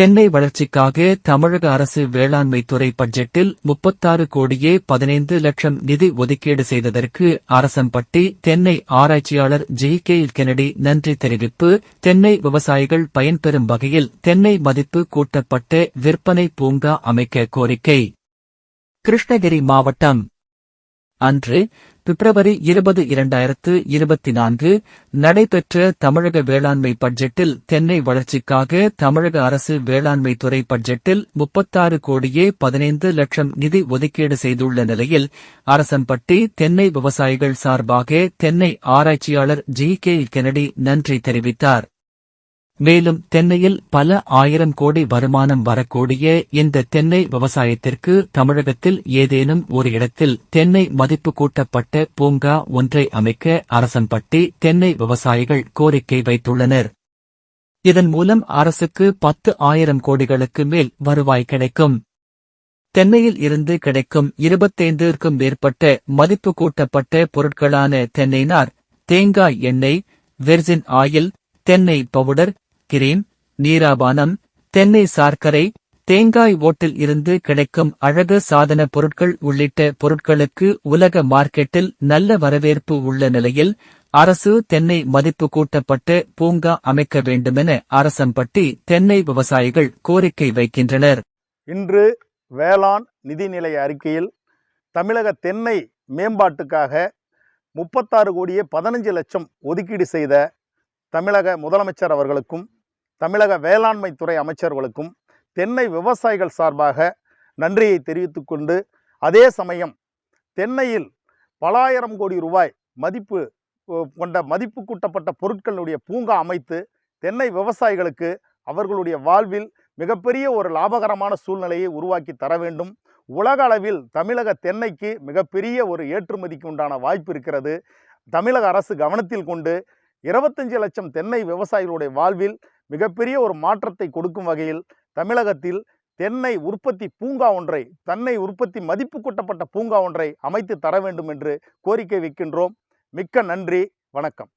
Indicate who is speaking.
Speaker 1: தென்னை வளர்ச்சிக்காக தமிழக அரசு வேளாண்மை துறை பட்ஜெட்டில் முப்பத்தாறு கோடியே பதினைந்து லட்சம் நிதி ஒதுக்கீடு செய்ததற்கு அரசம்பட்டி தென்னை ஆராய்ச்சியாளர் ஜி கே கெனடி நன்றி தெரிவிப்பு. தென்னை விவசாயிகள் பயன்பெறும் வகையில் தென்னை மதிப்பு கூட்டப்பட்ட விற்பனை பூங்கா அமைக்க கோரிக்கை. கிருஷ்ணகிரி மாவட்டம் அன்று பிப்ரவரி இருபது இரண்டாயிரத்து இருபத்தி நான்கு நடைபெற்ற தமிழக வேளாண்மை பட்ஜெட்டில் தென்னை வளர்ச்சிக்காக தமிழக அரசு வேளாண்மை துறை பட்ஜெட்டில் முப்பத்தாறு கோடியே பதினைந்து லட்சம் நிதி ஒதுக்கீடு செய்துள்ள நிலையில் அரசம்பட்டி தென்னை விவசாயிகள் சார்பாக தென்னை ஆராய்ச்சியாளர் ஜி கே கெனடி நன்றி தெரிவித்தார். மேலும் தென்னையில் பல ஆயிரம் கோடி வருமானம் வரக்கூடிய இந்த தென்னை விவசாயத்திற்கு தமிழகத்தில் ஏதேனும் ஒரு இடத்தில் தென்னை மதிப்பு கூட்டப்பட்ட பூங்கா ஒன்றை அமைக்க அரசன்பட்டி தென்னை விவசாயிகள் கோரிக்கை வைத்துள்ளனர். இதன் மூலம் அரசுக்கு பத்து ஆயிரம் கோடிகளுக்கு மேல் வருவாய் கிடைக்கும். தென்னையில் இருந்து கிடைக்கும் இருபத்தைந்திற்கும் மேற்பட்ட மதிப்பு கூட்டப்பட்ட பொருட்களான தென்னை நார் தேங்காய் எண்ணெய் வெர்ஜின் ஆயில் தென்னை பவுடர் கிரீம் நீராபானம் தென்னை சார்க்கரை தேங்காய் ஓட்டில் இருந்து கிடைக்கும் அழகு சாதன பொருட்கள் உள்ளிட்ட பொருட்களுக்கு உலக மார்க்கெட்டில் நல்ல வரவேற்பு உள்ள நிலையில் அரசு தென்னை மதிப்பு கூட்டப்பட்டு பூங்கா அமைக்க வேண்டுமென அரசம்பட்டி தென்னை விவசாயிகள் கோரிக்கை வைக்கின்றனர்.
Speaker 2: இன்று வேளாண் நிதிநிலை அறிக்கையில் தமிழக தென்னை மேம்பாட்டுக்காக முப்பத்தாறு கோடியே பதினஞ்சு லட்சம் ஒதுக்கீடு செய்த தமிழக முதலமைச்சர் அவர்களுக்கும் தமிழக வேளாண்மை துறை அமைச்சர்களுக்கும் தென்னை விவசாயிகள் சார்பாக நன்றியை தெரிவித்து கொண்டு அதே சமயம் தென்னையில் பலாயிரம் கோடி ரூபாய் மதிப்பு கொண்ட மதிப்பு கூட்டப்பட்ட பொருட்களுடைய பூங்கா அமைத்து தென்னை விவசாயிகளுக்கு அவர்களுடைய வாழ்வில் மிகப்பெரிய ஒரு லாபகரமான சூழ்நிலையை உருவாக்கி தர வேண்டும். உலக அளவில் தமிழக தென்னைக்கு மிகப்பெரிய ஒரு ஏற்றுமதிக்கு உண்டான வாய்ப்பு இருக்கிறது. தமிழக அரசு கவனத்தில் கொண்டு இருபத்தஞ்சு லட்சம் தென்னை விவசாயிகளுடைய வாழ்வில் மிகப்பெரிய ஒரு மாற்றத்தை கொடுக்கும் வகையில் தமிழகத்தில் தென்னை உற்பத்தி பூங்கா ஒன்றை தென்னை உற்பத்தி மதிப்பு கூட்டப்பட்ட பூங்கா ஒன்றை அமைத்து தர வேண்டும் என்று கோரிக்கை வைக்கின்றோம். மிக்க நன்றி. வணக்கம்.